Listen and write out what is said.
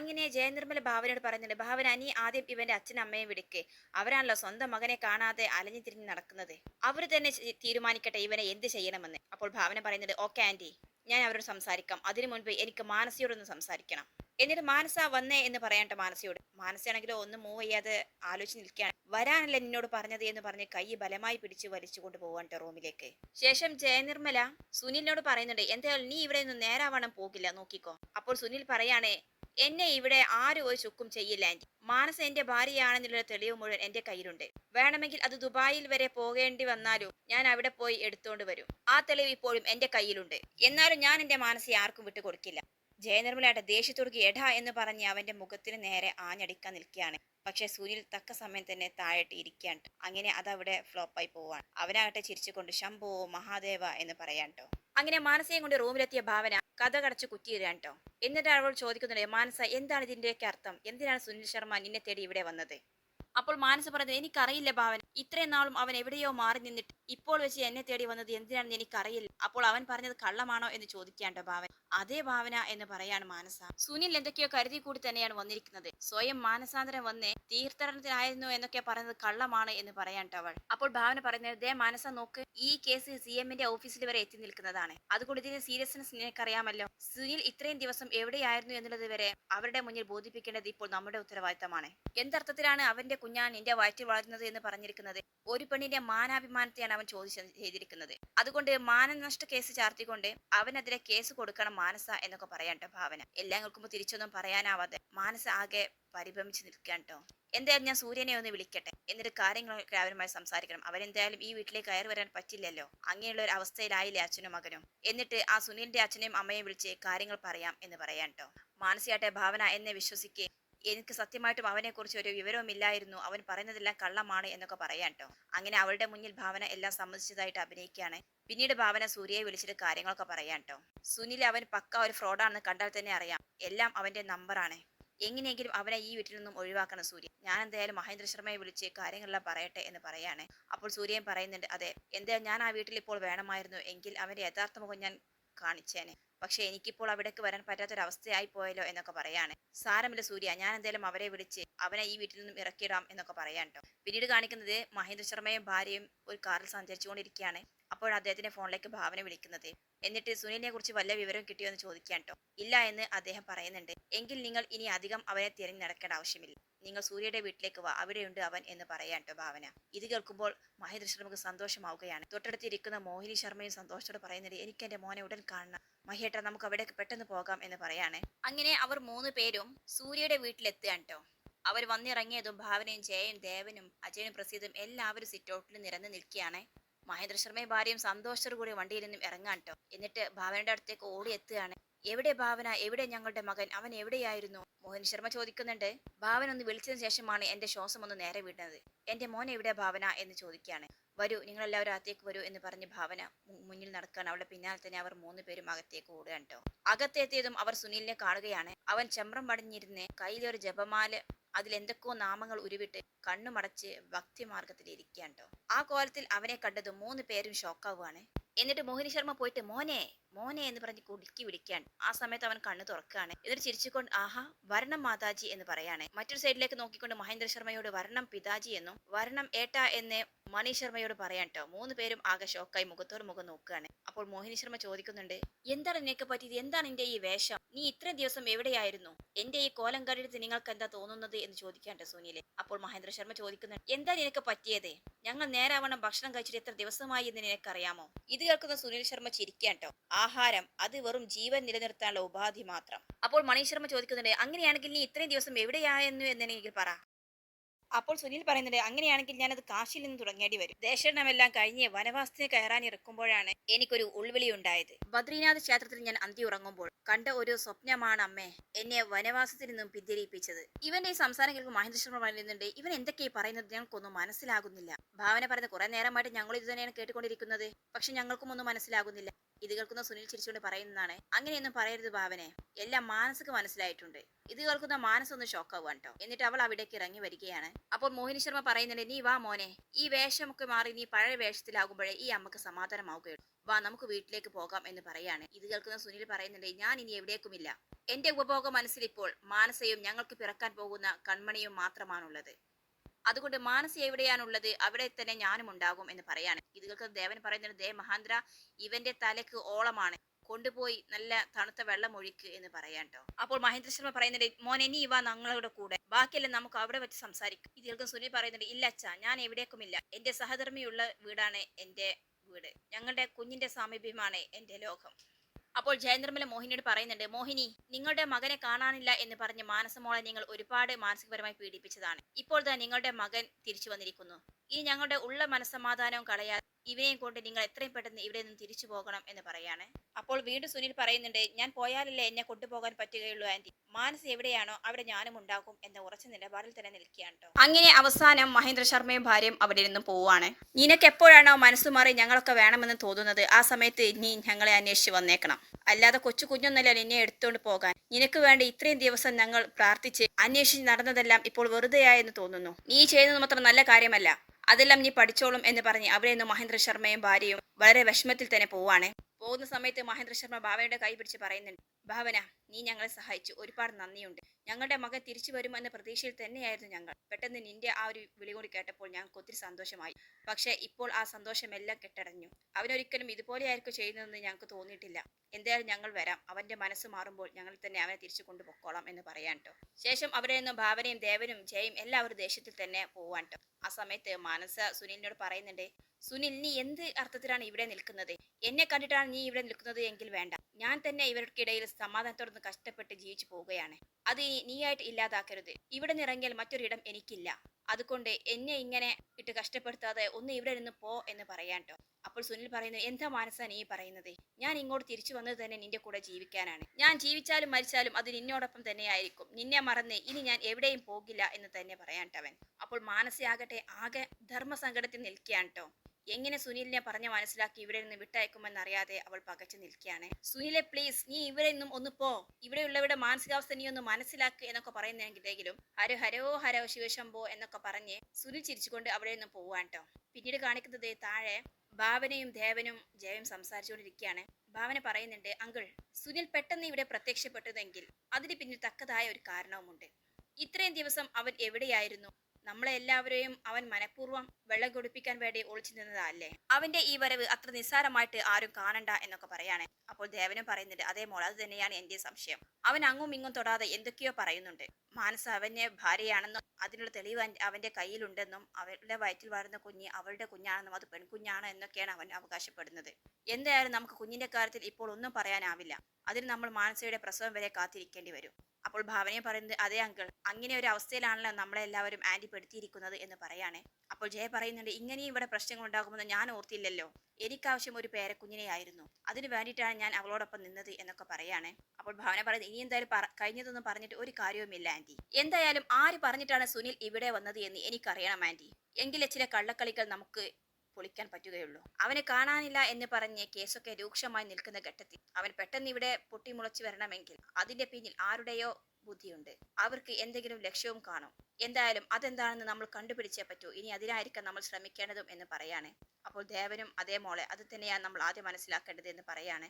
അങ്ങനെ ജയനിർമ്മല ഭാവനയോട് പറയുന്നുണ്ട് ഭാവന നീ ആദ്യം ഇവന്റെ അച്ഛനും അമ്മയും വിളിക്ക്. അവരാണല്ലോ സ്വന്തം മകനെ കാണാതെ അലഞ്ഞു തിരിഞ്ഞ് നടക്കുന്നത്. അവർ തന്നെ തീരുമാനിക്കട്ടെ ഇവനെ എന്ത് ചെയ്യണമെന്ന്. അപ്പോൾ ഭാവന പറയുന്നുണ്ട് ഓക്കെ ആന്റി. ഞാൻ അവരോട് സംസാരിക്കാം. അതിനു മുൻപ് എനിക്ക് മാനസിയോടൊന്ന് സംസാരിക്കണം. എന്നിട്ട് മാനസ വന്നേ എന്ന് പറയട്ടെ മാനസയോട്. മാനസയാണെങ്കിലോ ഒന്നും മൂവ് ചെയ്യാതെ ആലോചിച്ച് നിൽക്കുകയാണ്. വരാനല്ല നിന്നോട് പറഞ്ഞത്? എന്ന് പറഞ്ഞ് കൈ ബലമായി പിടിച്ച് വലിച്ചുകൊണ്ട് പോവാൻ റൂമിലേക്ക്. ശേഷം ജയനിർമ്മല സുനിലിനോട് പറയുന്നുണ്ട് എന്തായാലും നീ ഇവിടെ നിന്ന് നേരാവണ്ണം പോകില്ല. നോക്കിക്കോ. അപ്പോൾ സുനിൽ പറയാണ് എന്നെ ഇവിടെ ആരും ഒരു ചുക്കും ചെയ്യില്ല ആന്റി. മാനസ എന്റെ ഭാര്യയാണെന്നുള്ള തെളിവ് മുഴുവൻ എന്റെ കയ്യിലുണ്ട്. വേണമെങ്കിൽ അത് ദുബായിൽ വരെ പോകേണ്ടി വന്നാലും ഞാൻ അവിടെ പോയി എടുത്തോണ്ട് വരും. ആ തെളിവ് ഇപ്പോഴും എന്റെ കയ്യിലുണ്ട്. എന്നാലും ഞാൻ എന്റെ മാനസയെ ആർക്കും വിട്ടു കൊടുക്കില്ല. ജയനിർമ്മലയുടെ ദേഷ്യത്തോട് എടാ എന്ന് പറഞ്ഞ് അവന്റെ മുഖത്തിന് നേരെ ആഞ്ഞടിക്കാൻ നിൽക്കുകയാണ്. പക്ഷെ സുനിൽ തക്ക സമയം തന്നെ താഴെട്ട് ഇരിക്കാണ്ട് അങ്ങനെ അതവിടെ ഫ്ലോപ്പായി പോവാണ് അവനാകട്ടെ ചിരിച്ചുകൊണ്ട് ശംഭോ മഹാദേവ എന്ന് പറയാൻ ട്ടോ. അങ്ങനെ മാനസയും കൊണ്ട് റൂമിലെത്തിയ ഭാവന കഥ കടച്ച് കുറ്റിയിടാൻ ട്ടോ എന്നിട്ട് അവൾ ചോദിക്കുന്നുണ്ട് മാനസ എന്താണ് ഇതിന്റെയൊക്കെ അർത്ഥം? എന്തിനാണ് സുനിൽ ശർമ്മ നിന്നെ തേടി ഇവിടെ വന്നത്? അപ്പോൾ മാനസ പറഞ്ഞത് എനിക്കറിയില്ല ഭാവൻ ഇത്രയും നാളും അവൻ എവിടെയോ മാറി നിന്നിട്ട് ഇപ്പോൾ വെച്ച് എന്നെ തേടി വന്നത് എന്തിനാണെന്ന് എനിക്കറിയില്ല. അപ്പോൾ അവൻ പറഞ്ഞത് കള്ളമാണോ എന്ന് ചോദിക്കാണ്ടോ ഭാവൻ അതേ ഭാവന എന്ന് പറയാണ് മാനസ. സുനിൽ എന്തൊക്കെയോ കരുതി കൂടി തന്നെയാണ് വന്നിരിക്കുന്നത്. സ്വയം മാനസാന്തരം വന്ന് തീർത്ഥാടനത്തിനായിരുന്നു എന്നൊക്കെ പറയുന്നത് കള്ളമാണ് എന്ന് പറയാണ്ടോ അവൾ. അപ്പോൾ ഭാവന പറയുന്നത് ദേ മാനസ നോക്ക്. ഈ കേസ് സി എമ്മിന്റെ ഓഫീസിൽ വരെ എത്തി നിൽക്കുന്നതാണ്. അതുകൊണ്ട് ഇതിന്റെ സീരിയസ്നെസ് നിനക്കറിയാമല്ലോ. സുനിൽ ഇത്രയും ദിവസം എവിടെയായിരുന്നു എന്നുള്ളത് വരെ അവരുടെ മുന്നിൽ ബോധിപ്പിക്കേണ്ടത് ഇപ്പോൾ നമ്മുടെ ഉത്തരവാദിത്തമാണ്. എന്തർത്ഥത്തിലാണ് അവന്റെ കുഞ്ഞാൻ നിന്റെ വയറ്റിൽ വളരുന്നത് എന്ന് പറഞ്ഞിരിക്കുന്നത്. ഒരു പെണ്ണിന്റെ മാനാഭിമാനത്തെയാണ് അവൻ ചോദിച്ചു ചെയ്തിരിക്കുന്നത്. അതുകൊണ്ട് മാനനഷ്ട കേസ് ചാർത്തിക്കൊണ്ട് അവനെതിരെ കേസ് കൊടുക്കണം മാനസ എന്നൊക്കെ പറയാട്ടോ ഭാവന. എല്ലാം കേൾക്കുമ്പോൾ തിരിച്ചൊന്നും പറയാനാവാതെ മാനസ ആകെ പരിഭ്രമിച്ച് നിൽക്കാൻ കേട്ടോ എന്തായാലും ഞാൻ സൂര്യനെ ഒന്ന് വിളിക്കട്ടെ. എന്നിട്ട് കാര്യങ്ങളൊക്കെ അവരുമായി സംസാരിക്കണം. അവരെന്തായാലും ഈ വീട്ടിലേക്ക് കയറി വരാൻ പറ്റില്ലല്ലോ. അങ്ങനെയുള്ള ഒരു അവസ്ഥയിലായില്ലേ അച്ഛനും മകനും. എന്നിട്ട് ആ സുനിലിന്റെ അച്ഛനെയും അമ്മയെയും വിളിച്ച് കാര്യങ്ങൾ പറയാം എന്ന് പറയാൻ കേട്ടോ മാനസിയാട്ടെ ഭാവന എന്നെ വിശ്വസിക്കേ. എനിക്ക് സത്യമായിട്ടും അവനെക്കുറിച്ച് ഒരു വിവരവും ഇല്ലായിരുന്നു അവൻ പറയുന്നതെല്ലാം കള്ളമാണ് എന്നൊക്കെ പറയാൻ കേട്ടോ അങ്ങനെ അവളുടെ മുന്നിൽ ഭാവന എല്ലാം സമ്മതിച്ചതായിട്ട് അഭിനയിക്കുകയാണ്. പിന്നീട് ഭാവന സൂര്യയെ വിളിച്ചിട്ട് കാര്യങ്ങളൊക്കെ പറയാൻ കേട്ടോ സുനിൽ അവൻ പക്ക ഒരു ഫ്രോഡാണെന്ന് കണ്ടാൽ തന്നെ അറിയാം. എല്ലാം അവന്റെ നമ്പറാണ് എങ്ങനെയെങ്കിലും അവനെ ഈ വീട്ടിൽ നിന്നും ഒഴിവാക്കണം സൂര്യ. ഞാൻ എന്തായാലും മഹേന്ദ്ര ശർമ്മയെ വിളിച്ച് കാര്യങ്ങളെല്ലാം പറയട്ടെ എന്ന് പറയാണ്. അപ്പോൾ സൂര്യൻ പറയുന്നുണ്ട് അതെ എന്തായാലും ഞാൻ ആ വീട്ടിൽ ഇപ്പോൾ വേണമായിരുന്നു. എങ്കിൽ അവന്റെ യഥാർത്ഥ മുഖം ഞാൻ കാണിച്ചേനെ. പക്ഷെ എനിക്കിപ്പോൾ അവിടേക്ക് വരാൻ പറ്റാത്തൊരവസ്ഥയായി പോയല്ലോ എന്നൊക്കെ പറയാണ്. സാരമില്ല സൂര്യ ഞാൻ എന്തേലും അവരെ വിളിച്ച് അവനെ ഈ വീട്ടിൽ നിന്നും ഇറക്കിയിടാം എന്നൊക്കെ പറയാൻ പിന്നീട് കാണിക്കുന്നത് മഹേന്ദ്ര ശർമ്മയും ഭാര്യയും ഒരു കാറിൽ സഞ്ചരിച്ചുകൊണ്ടിരിക്കുകയാണ്. അപ്പോൾ അദ്ദേഹത്തിന്റെ ഫോണിലേക്ക് ഭാവന വിളിക്കുന്നത്. എന്നിട്ട് സുനിലിനെ കുറിച്ച് വല്ല വിവരം കിട്ടിയോ എന്ന് ചോദിക്കാൻ ട്ടോ. ഇല്ല എന്ന് അദ്ദേഹം പറയുന്നുണ്ട്. എങ്കിൽ നിങ്ങൾ ഇനി അധികം അവരെ തിരഞ്ഞെടുക്കേണ്ട ആവശ്യമില്ല. നിങ്ങൾ സൂര്യയുടെ വീട്ടിലേക്ക് വാ അവിടെയുണ്ട് അവൻ എന്ന് പറയാൻ ട്ടോ ഭാവന. ഇത് കേൾക്കുമ്പോൾ മഹേന്ദ്ര ശർമ്മക്ക് സന്തോഷമാവുകയാണ്. തൊട്ടടുത്തിരിക്കുന്ന മോഹിനി ശർമ്മയും സന്തോഷത്തോടെ പറയുന്നത് എനിക്ക് എന്റെ മോനെ ഉടൻ കാണണം. മഹേട്ട നമുക്ക് അവിടേക്ക് പെട്ടെന്ന് പോകാം എന്ന് പറയാണ്. അങ്ങനെ അവർ മൂന്ന് പേരും സൂര്യയുടെ വീട്ടിലെത്തുകയാണ് ട്ടോ. അവർ വന്നിറങ്ങിയതും ഭാവനയും ജയയും ദേവനും അജയനും പ്രസീതും എല്ലാവരും സിറ്റൗട്ടിൽ നിരന്ന് നിൽക്കുകയാണ്. മഹേന്ദ്ര ശർമ്മയും ഭാര്യയും സന്തോഷത്തോടു കൂടി വണ്ടിയിൽ നിന്നും ഇറങ്ങാൻ കേട്ടോ എന്നിട്ട് ഭാവനയുടെ അടുത്തേക്ക് ഓടി എത്തുകയാണ് എവിടെ ഭാവന? എവിടെ ഞങ്ങളുടെ മകൻ? അവൻ എവിടെയായിരുന്നു? മോഹൻ ശർമ്മ ചോദിക്കുന്നുണ്ട് ഭാവന ഒന്ന് വിളിച്ചതിന് ശേഷമാണ് എന്റെ ശ്വാസം ഒന്ന് നേരെ വിടുന്നത് എന്റെ മോൻ എവിടെ ഭാവന? എന്ന് ചോദിക്കുകയാണ്. വരൂ നിങ്ങളെല്ലാവരും അകത്തേക്ക് വരൂ എന്ന് പറഞ്ഞ് ഭാവന മുന്നിൽ നടക്കാൻ അവളുടെ പിന്നാലെ തന്നെ അവർ മൂന്ന് പേരും അകത്തേക്ക് ഓടുകയാണ് കേട്ടോ. അകത്തെത്തിയതും അവർ സുനിലിനെ കാണുകയാണ്. അവൻ ചമ്രം പടിഞ്ഞിരുന്ന് കയ്യിലൊരു ജപമാല അതിൽ എന്തൊക്കെയോ നാമങ്ങൾ ഉരുവിട്ട് കണ്ണുമടച്ച് ഭക്തിമാർഗത്തിൽ ഇരിക്കുകയാണ് ട്ടോ ആ കോലത്തിൽ അവനെ കണ്ടതും മൂന്ന് പേരും ഷോക്കാവുകയാണ്. എന്നിട്ട് മോഹിനി ശർമ്മ പോയിട്ട് മോനെ മോനെ എന്ന് പറഞ്ഞ് കുടുക്കി വിളിക്കാൻ. ആ സമയത്ത് അവൻ കണ്ണു തുറക്കുകയാണ്. എന്നിട്ട് ചിരിച്ചുകൊണ്ട് ആഹാ വരണം മാതാജി എന്ന് പറയാണ്. മറ്റൊരു സൈഡിലേക്ക് നോക്കിക്കൊണ്ട് മഹേന്ദ്ര ശർമ്മയോട് വരണം പിതാജി എന്നും വരണം ഏട്ട എന്ന് മണി ശർമ്മയോട് പറയാൻ കേട്ടോ മൂന്ന് പേരും ആകെ ഷോക്കായി മുഖത്തോട് മുഖം നോക്കുകയാണ്. അപ്പോൾ മോഹിനി ശർമ്മ ചോദിക്കുന്നുണ്ട് എന്താണ് നിനക്ക് പറ്റിയത്? എന്താണ് നിന്റെ ഈ വേഷം? നീ ഇത്രയും ദിവസം എവിടെയായിരുന്നു? എന്റെ ഈ കോലം കണ്ടിട്ട് നിങ്ങൾക്ക് എന്താ തോന്നുന്നത്? എന്ന് ചോദിക്കാണ്ട് സുനിൽ അപ്പോൾ മഹേന്ദ്ര ശർമ്മ ചോദിക്കുന്നുണ്ട് എന്താ നിനക്ക് പറ്റിയത്? ഞങ്ങൾ നേരാവണ്ണം ഭക്ഷണം കഴിച്ചിട്ട് എത്ര ദിവസമായി എന്ന് നിനക്കറിയാമോ? ഇത് കേൾക്കുന്ന സുനിൽ ശർമ്മ ചിരിക്കാട്ടോ ആഹാരം അത് വെറും ജീവൻ നിലനിർത്താനുള്ള ഉപാധി മാത്രം. അപ്പോൾ മണി ശർമ്മ ചോദിക്കുന്നുണ്ട് അങ്ങനെയാണെങ്കിൽ നീ ഇത്രയും ദിവസം എവിടെയായിരുന്നു എന്നെനിക്ക് പറ. അപ്പോൾ സുനിൽ പറയുന്നുണ്ട് അങ്ങനെയാണെങ്കിൽ ഞാനത് കാശിൽ നിന്ന് തുടങ്ങേണ്ടി വരും. ദേശമെല്ലാം കഴിഞ്ഞ് വനവാസത്തിന് കയറാൻ ഇറക്കുമ്പോഴാണ് എനിക്കൊരു ഉൾവിളി ഉണ്ടായത്. ബദ്രീനാഥ് ക്ഷേത്രത്തിൽ ഞാൻ അന്തി ഉറങ്ങുമ്പോൾ കണ്ട ഒരു സ്വപ്നമാണ് അമ്മേ എന്നെ വനവാസത്തിൽ നിന്നും പിന്തിരിപ്പിച്ചത്. ഇവന്റെ ഈ സംസാരം കേൾക്കും മഹേന്ദ്ര ശർമ്മ പറയുന്നുണ്ട് ഇവൻ എന്തൊക്കെയാണ് പറയുന്നത് ഞങ്ങൾക്കൊന്നും മനസ്സിലാകുന്നില്ല. ഭാവന പറയുന്നത് കുറെ നേരമായിട്ട് ഞങ്ങൾ ഇത് തന്നെയാണ് കേട്ടുകൊണ്ടിരിക്കുന്നത്. പക്ഷെ ഞങ്ങൾക്കും ഒന്നും മനസ്സിലാകുന്നില്ല. ഇത് കേൾക്കുന്ന സുനിൽ ചിരിച്ചുകൊണ്ട് പറയുന്നതാണ് അങ്ങനെയൊന്നും പറയരുത് ഭാവനെ എല്ലാം മാനസിക മനസ്സിലായിട്ടുണ്ട്. ഇത് കേൾക്കുന്ന മാനസ് ഒന്ന് ഷോക്കാവുക കേട്ടോ. എന്നിട്ട് അവൾ അവിടേക്ക് ഇറങ്ങി വരികയാണ്. അപ്പോൾ മോഹിനി ശർമ്മ പറയുന്നുണ്ട് നീ വാ മോനെ. ഈ വേഷമൊക്കെ മാറി നീ പഴയ വേഷത്തിലാകുമ്പോഴേ ഈ അമ്മയ്ക്ക് സമാധാനമാവുകയുള്ളൂ. വാ നമുക്ക് വീട്ടിലേക്ക് പോകാം എന്ന് പറയാണ്. ഇത് കേൾക്കുന്ന സുനിൽ പറയുന്നുണ്ട് ഞാൻ ഇനി എവിടേക്കുമില്ല. എന്റെ ഉപഭോഗ മനസ്സിൽ ഇപ്പോൾ മാനസയും ഞങ്ങൾക്ക് പിറക്കാൻ പോകുന്ന കൺമണിയും മാത്രമാണുള്ളത്. അതുകൊണ്ട് മാനസി എവിടെയാണുള്ളത് അവിടെ തന്നെ ഞാനും ഉണ്ടാകും എന്ന് പറയാണ്. ഇത് ദേവൻ പറയുന്നത് ദേ മഹാന്ദ്ര ഇവന്റെ തലക്ക് ഓളമാണ്. കൊണ്ടുപോയി നല്ല തണുത്ത വെള്ളം ഒഴിക്ക് എന്ന് പറയാൻ കേട്ടോ അപ്പോൾ മഹേന്ദ്ര ശർമ്മ പറയുന്നുണ്ട് മോൻ ഇനി ഇവ ഞങ്ങളുടെ കൂടെ. ബാക്കിയെല്ലാം നമുക്ക് അവിടെ വെച്ച് സംസാരിക്കും. ഇത് കേൾക്കുന്ന സുനിൽ പറയുന്നുണ്ട് ഇല്ല അച്ഛാ ഞാൻ എവിടേക്കുമില്ല. എന്റെ സഹധർമ്മിയുള്ള വീടാണ് എന്റെ വീട്. ഞങ്ങളുടെ കുഞ്ഞിന്റെ സാമീപ്യമാണ് എന്റെ ലോകം. അപ്പോൾ ജയന്ദ്രമല മോഹിനിയോട് പറയുന്നുണ്ട് മോഹിനി നിങ്ങളുടെ മകനെ കാണാനില്ല എന്ന് പറഞ്ഞ് മാനസമോളെ നിങ്ങൾ ഒരുപാട് മാനസികപരമായി പീഡിപ്പിച്ചതാണ്. ഇപ്പോൾ തന്നെ നിങ്ങളുടെ മകൻ തിരിച്ചു വന്നിരിക്കുന്നു. ഇനി ഞങ്ങളുടെ ഉള്ള മനസ്സമാധാനവും കളയാതെ ഇവനെയും കൊണ്ട് നിങ്ങൾ എത്രയും പെട്ടെന്ന് ഇവിടെ നിന്ന് തിരിച്ചു പോകണം എന്ന് പറയാണ്. അപ്പോൾ വീണ്ടും സുനിൽ പറയുന്നുണ്ട് ഞാൻ പോയാലല്ലേ എന്നെ കൊണ്ടുപോകാൻ പറ്റുകയുള്ളൂ ആന്റി മാനസ് എവിടെയാണോ അവിടെ ഞാനും ഉണ്ടാകും എന്ന ഉറച്ച നിലപാടിൽ തന്നെ നിൽക്കുകയാണ് ട്ടോ. അങ്ങനെ അവസാനം മഹേന്ദ്ര ശർമ്മയും ഭാര്യയും അവിടെ നിന്നും പോവുകയാണ്. നിനക്ക് എപ്പോഴാണോ മനസ്സ് മാറി ഞങ്ങളൊക്കെ വേണമെന്ന് തോന്നുന്നത് ആ സമയത്ത് നീ ഞങ്ങളെ അന്വേഷിച്ച് വന്നേക്കണം. അല്ലാതെ കൊച്ചു കുഞ്ഞൊന്നല്ല നിന്നെ എടുത്തുകൊണ്ട് പോകാൻ. നിനക്ക് വേണ്ടി ഇത്രയും ദിവസം ഞങ്ങൾ പ്രാർത്ഥിച്ച് അന്വേഷിച്ച് നടന്നതെല്ലാം ഇപ്പോൾ വെറുതെയായെന്ന് തോന്നുന്നു. നീ ചെയ്യുന്നത് മാത്രം നല്ല കാര്യമല്ല. അതെല്ലാം നീ പഠിച്ചോളും എന്ന് പറഞ്ഞ് അവിടെ നിന്ന് മഹേന്ദ്ര ശർമ്മയും ഭാര്യയും വളരെ വിഷമത്തിൽ തന്നെ പോവാണ് പോകുന്ന സമയത്ത് മഹേന്ദ്ര ശർമ്മ ഭാവനയുടെ കൈ പിടിച്ച് പറയുന്നുണ്ട് ഭാവന നീ ഞങ്ങളെ സഹായിച്ചു. ഒരുപാട് നന്ദിയുണ്ട്. ഞങ്ങളുടെ മകൻ തിരിച്ചു വരുമെന്ന പ്രതീക്ഷയിൽ തന്നെയായിരുന്നു ഞങ്ങൾ. പെട്ടെന്ന് നിന്റെ ആ ഒരു വിളി കൂടി കേട്ടപ്പോൾ ഞങ്ങൾക്ക് ഒത്തിരി സന്തോഷമായി. പക്ഷേ ഇപ്പോൾ ആ സന്തോഷമെല്ലാം കെട്ടടഞ്ഞു. അവനൊരിക്കലും ഇതുപോലെയായിരിക്കും ചെയ്യുന്നതെന്ന് ഞങ്ങൾക്ക് തോന്നിയിട്ടില്ല. എന്തായാലും ഞങ്ങൾ വരാം. അവന്റെ മനസ്സ് മാറുമ്പോൾ ഞങ്ങൾ തന്നെ അവനെ തിരിച്ചു കൊണ്ടുപോയിക്കോളാം എന്ന് പറയാൻ കേട്ടോ ശേഷം അവിടെ നിന്നും ഭാവനയും ദേവനും ജയും എല്ലാവരും ദേശത്തിൽ തന്നെ പോവാൻ കേട്ടോ ആ സമയത്ത് മാനസ സുനിലിനോട് പറയുന്നുണ്ട് സുനിൽ നീ എന്ത് അർത്ഥത്തിലാണ് ഇവിടെ നിൽക്കുന്നത്? എന്നെ കണ്ടിട്ടാണ് നീ ഇവിടെ നിൽക്കുന്നത് എങ്കിൽ വേണ്ട. ഞാൻ തന്നെ ഇവർക്കിടയിൽ സമാധാനത്തോടൊന്ന് കഷ്ടപ്പെട്ട് ജീവിച്ചു പോവുകയാണ്. അത് ഇനി നീയായിട്ട് ഇല്ലാതാക്കരുത്. ഇവിടെ നിറങ്ങിയാൽ മറ്റൊരിടം എനിക്കില്ല. അതുകൊണ്ട് എന്നെ ഇങ്ങനെ ഇട്ട് കഷ്ടപ്പെടുത്താതെ ഒന്ന് ഇവിടെ നിന്ന് പോ എന്ന് പറയാൻ ട്ടോ. അപ്പോൾ സുനിൽ പറയുന്നത് എന്താ മാനസാ നീ പറയുന്നത്? ഞാൻ ഇങ്ങോട്ട് തിരിച്ചു വന്നത് തന്നെ നിന്റെ കൂടെ ജീവിക്കാനാണ്. ഞാൻ ജീവിച്ചാലും മരിച്ചാലും അത് നിന്നോടൊപ്പം തന്നെയായിരിക്കും നിന്നെ മറന്ന് ഇനി ഞാൻ എവിടെയും പോകില്ല എന്ന് തന്നെ പറയാൻ ട്ടവൻ അപ്പോൾ മാനസയാകട്ടെ ആകെ ധർമ്മസങ്കടത്തിൽ നിൽക്കുകയാണ് ട്ടോ. എങ്ങനെ സുനിലിനെ പറഞ്ഞ് മനസ്സിലാക്കി ഇവിടെ നിന്ന് വിട്ടയക്കുമെന്നറിയാതെ അവൾ പകച്ചു നിൽക്കുകയാണ്. സുനിലെ പ്ലീസ് നീ ഇവിടെ നിന്നും ഒന്ന് പോ. ഇവിടെയുള്ളവരുടെ മാനസികാവസ്ഥ നീ ഒന്ന് മനസ്സിലാക്കുക എന്നൊക്കെ പറയുന്നെങ്കിലും ഹരോ ഹരോ ഹരോ ശിവശംഭോ എന്നൊക്കെ പറഞ്ഞ് സുനിൽ ചിരിച്ചുകൊണ്ട് അവിടെ നിന്ന് പോവാൻ കേട്ടോ പിന്നീട് കാണിക്കുന്നത് താഴെ ഭാവനയും ദേവനും ജയവും സംസാരിച്ചുകൊണ്ടിരിക്കുകയാണ്. ഭാവന പറയുന്നുണ്ട് അങ്കിൾ സുനിൽ പെട്ടെന്ന് ഇവിടെ പ്രത്യക്ഷപ്പെട്ടതെങ്കിൽ അതിന് പിന്നിൽ തക്കതായ ഒരു കാരണവുമുണ്ട്. ഇത്രയും ദിവസം അവൻ എവിടെയായിരുന്നു? നമ്മളെ എല്ലാവരെയും അവൻ മനഃപൂർവം വെള്ളം കുടിപ്പിക്കാൻ വേണ്ടി ഒളിച്ചു നിന്നതല്ലേ? അവന്റെ ഈ വരവ് അത്ര നിസ്സാരമായിട്ട് ആരും കാണണ്ട എന്നൊക്കെ പറയാണ്. അപ്പോൾ ദേവനും പറയുന്നുണ്ട് അതേ മോൾ അത് തന്നെയാണ് എന്റെ സംശയം. അവൻ അങ്ങും ഇങ്ങും തൊടാതെ എന്തൊക്കെയോ പറയുന്നുണ്ട്. മാനസ അവന്റെ ഭാര്യയാണെന്നും അതിനുള്ള തെളിവ് അവന്റെ കയ്യിലുണ്ടെന്നും അവരുടെ വയറ്റിൽ വളരുന്ന കുഞ്ഞ് അവളുടെ കുഞ്ഞാണെന്നും അത് പെൺകുഞ്ഞാണ് എന്നൊക്കെയാണ് അവൻ അവകാശപ്പെടുന്നത്. എന്തായാലും നമുക്ക് കുഞ്ഞിന്റെ കാര്യത്തിൽ ഇപ്പോൾ ഒന്നും പറയാനാവില്ല. അതിന് നമ്മൾ മാനസയുടെ പ്രസവം വരെ കാത്തിരിക്കേണ്ടി വരും. അപ്പോൾ ഭാവനയെ പറയുന്നത് അതെ അങ്കിൾ അങ്ങനെ ഒരു അവസ്ഥയിലാണല്ലോ നമ്മളെല്ലാവരും ആന്റി പെടുത്തിയിരിക്കുന്നത് എന്ന് പറയാണ്. അപ്പോൾ ജയ പറയുന്നുണ്ട് ഇങ്ങനെയും ഇവിടെ പ്രശ്നങ്ങൾ ഉണ്ടാകുമെന്ന് ഞാൻ ഓർത്തില്ലല്ലോ. എനിക്കാവശ്യം ഒരു പേരക്കുഞ്ഞിനെയായിരുന്നു അതിനു വേണ്ടിയിട്ടാണ് ഞാൻ അവളോടൊപ്പം നിന്നത് എന്നൊക്കെ പറയാണ്. അപ്പോൾ ഭാവന പറയുന്നത് ഇനി എന്തായാലും കഴിഞ്ഞതൊന്നും പറഞ്ഞിട്ട് ഒരു കാര്യവുമില്ല ആന്റി എന്തായാലും ആര് പറഞ്ഞിട്ടാണ് സുനിൽ ഇവിടെ വന്നത് എന്ന് എനിക്കറിയണം ആന്റി എങ്കിലെ ചില കള്ളക്കളികൾ നമുക്ക് പൊളിക്കാൻ പറ്റുകയുള്ളൂ. അവനെ കാണാനില്ല എന്ന് പറഞ്ഞ് കേസൊക്കെ രൂക്ഷമായി നിൽക്കുന്ന ഘട്ടത്തിൽ അവൻ പെട്ടെന്ന് ഇവിടെ പൊട്ടിമുളച്ചു വരണമെങ്കിൽ അതിന്റെ പിന്നിൽ ആരുടെയോ ബുദ്ധിയുണ്ട്. അവർക്ക് എന്തെങ്കിലും ലക്ഷ്യവും കാണും. എന്തായാലും അതെന്താണെന്ന് നമ്മൾ കണ്ടുപിടിച്ചേ പറ്റൂ. ഇനി അതിനായിരിക്കാം നമ്മൾ ശ്രമിക്കേണ്ടതും എന്ന് പറയാണ്. അപ്പോൾ ദേവനും അതേ മോളെ അത് തന്നെയാണ് നമ്മൾ ആദ്യം മനസ്സിലാക്കേണ്ടത് എന്ന് പറയാണ്.